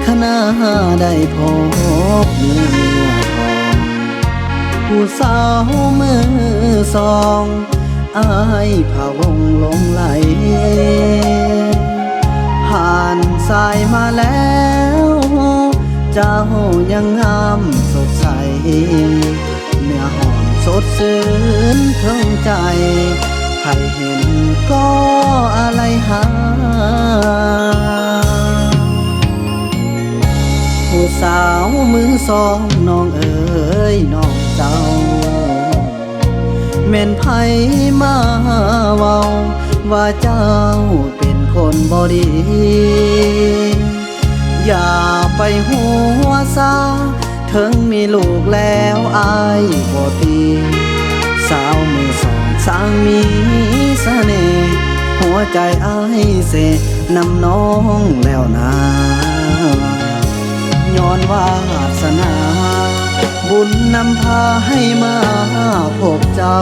อขนาได้พบเนื้อทองผู้สาวมือสองอายพาวงลงไหล ผ่านสายมาแล้ว เจ้ายังงามสดใส เนื้อหอมสดชื่นเทิงใจ ใครเห็นก็อะไรหา มือสองน้องเอ๋ยน้องเจ้าแม่นไผมาเว้าว่าเจ้าเป็นคนบ่ดี อย่าไปหัวซาถึงมีลูกแล้วอายบ่ตีสาวมือสองสร้างมีเสน่ห์หัวใจอายเสนำน้องแล้วนา ย้อนวาสนา บุญนำพาให้มาพบเจ้า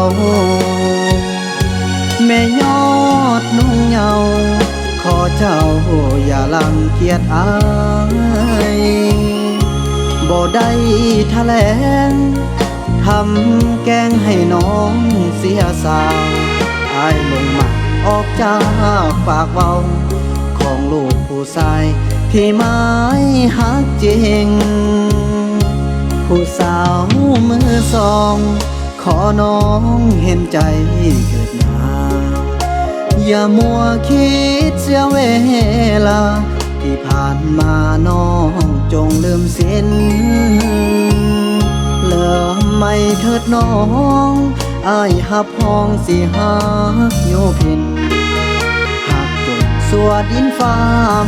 แม่ยอดนุ่งเหยาขอเจ้าอย่าลังเกียจอายบ่ได้แถลงทำแกงให้น้องเสียสาวอายลงมาออกจากปากเว้าของลูกผู้ชาย ที่ไม้หักจริง ผู้สาวมือสอง ขอน้องเห็นใจเกิดนา อย่ามัวคิดเสียเวลา ที่ผ่านมาน้องจงลืมสิ้นเลิมไม่เถิดน้องอายหับห้องสิหักโยพินหากจดสวดดินฟ้า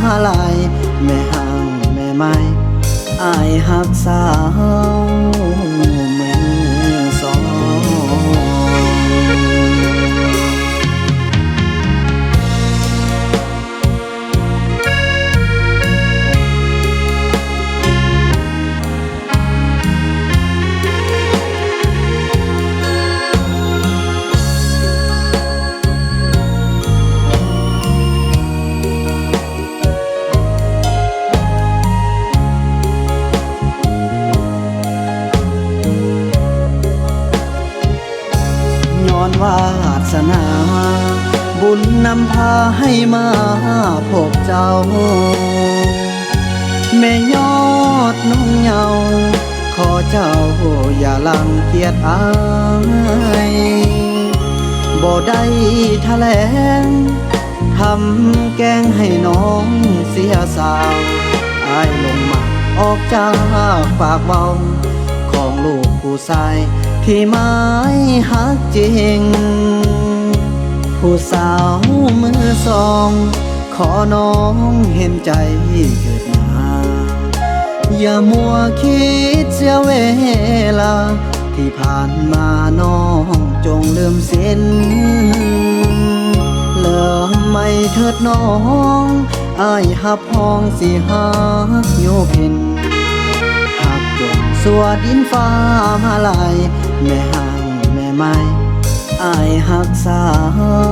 มาลาย แม่ห้างแม่ไม้อายหักสาว สนา บุญนำพาให้มาพบเจ้า แม่ยอดน้องเหยาขอเจ้าอย่าลังเกียจอายบ่ได้แถลงทำแกงให้น้องเสียสาวอายลงมาออกจากปากเว้า ของลูกผู้ชาย ที่ไม้หักจริง ผู้สาวมือสอง ขอน้องเห็นใจเกิดมา อย่ามัวคิดเสียเวลา ที่ผ่านมาน้องจงลืมเส้นเลิมไม่เถิดน้องอายหับห้องสิหัก สวดดินฟ้ามาลายแม่ห่างแม่ไม้อายหักสาว